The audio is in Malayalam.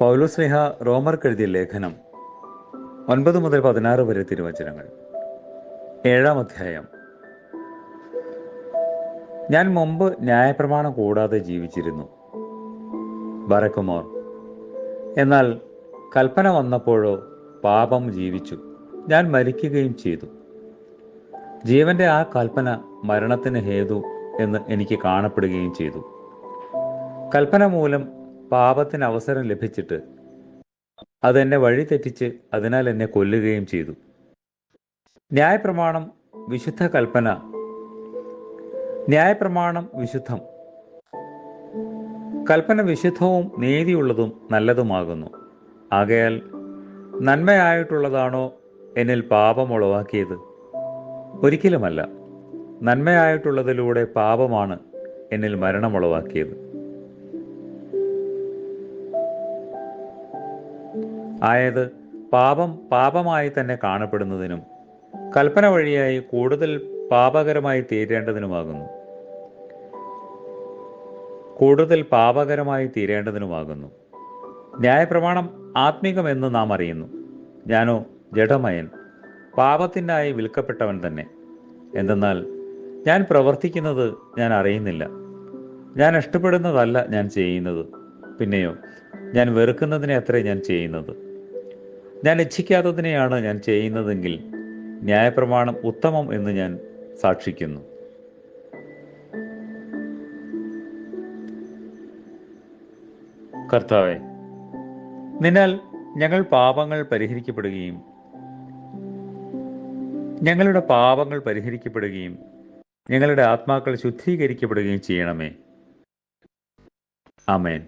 പൗലോസ്ലിഹ റോമർക്ക് എഴുതിയ ലേഖനം. ഒൻപത് മുതൽ പതിനാറ് വരെ തിരുവചനങ്ങൾ. ഏഴാം അധ്യായം. ഞാൻ മുമ്പ് ന്യായപ്രമാണം കൂടാതെ ജീവിച്ചിരുന്നു. ബറക്കുമോർ എന്നാൽ കൽപ്പന വന്നപ്പോഴോ പാപം ജീവിച്ചു. ഞാൻ മരിക്കുകയും ചെയ്തു. ജീവന്റെ ആ കൽപ്പന മരണത്തിന് ഹേതു എന്ന് എനിക്ക് കാണപ്പെടുകയും ചെയ്തു. കൽപ്പന മൂലം പാപത്തിന് അവസരം ലഭിച്ചിട്ട് അതെന്നെ വഴി തെറ്റിച്ച് അതിനാൽ എന്നെ കൊല്ലുകയും ചെയ്തു. ന്യായപ്രമാണം വിശുദ്ധ കൽപ്പന. ന്യായപ്രമാണം വിശുദ്ധം. കൽപ്പന വിശുദ്ധവും നീതിയുള്ളതും നല്ലതുമാകുന്നു. ആകയാൽ നന്മയായിട്ടുള്ളതാണോ എന്നിൽ പാപം ഉളവാക്കിയത്? ഒരിക്കലുമല്ല. നന്മയായിട്ടുള്ളതിലൂടെ പാപമാണ് എന്നിൽ മരണമുളവാക്കിയത് ആയത് പാപം പാപമായി തന്നെ കാണപ്പെടുന്നതിനും കൽപ്പന വഴിയായി കൂടുതൽ പാപകരമായി തീരേണ്ടതിനുമാകുന്നു. കൂടുതൽ പാപകരമായി തീരേണ്ടതിനുമാകുന്നു. ന്യായപ്രമാണം ആത്മീകമെന്ന് നാം അറിയുന്നു. ഞാനോ ജഡമയൻ പാപത്തിനായി വിൽക്കപ്പെട്ടവൻ തന്നെ. എന്തെന്നാൽ ഞാൻ പ്രവർത്തിക്കുന്നത് ഞാൻ അറിയുന്നില്ല. ഞാൻ ഇഷ്ടപ്പെടുന്നതല്ല ഞാൻ ചെയ്യുന്നത്. പിന്നെയോ ഞാൻ വെറുക്കുന്നതിനെ അത്രേ ഞാൻ ചെയ്യുന്നത്. ഞാൻ ഇച്ഛിക്കാത്തതിനെയാണ് ഞാൻ ചെയ്യുന്നതെങ്കിൽ ന്യായപ്രമാണം ഉത്തമം എന്ന് ഞാൻ സാക്ഷിക്കുന്നു. കർത്താവെ നിന്നാൽ ഞങ്ങൾ പാപങ്ങൾ പരിഹരിക്കപ്പെടുകയും ഞങ്ങളുടെ പാപങ്ങൾ പരിഹരിക്കപ്പെടുകയും ഞങ്ങളുടെ ആത്മാക്കൾ ശുദ്ധീകരിക്കപ്പെടുകയും ചെയ്യണമേ. ആമേൻ.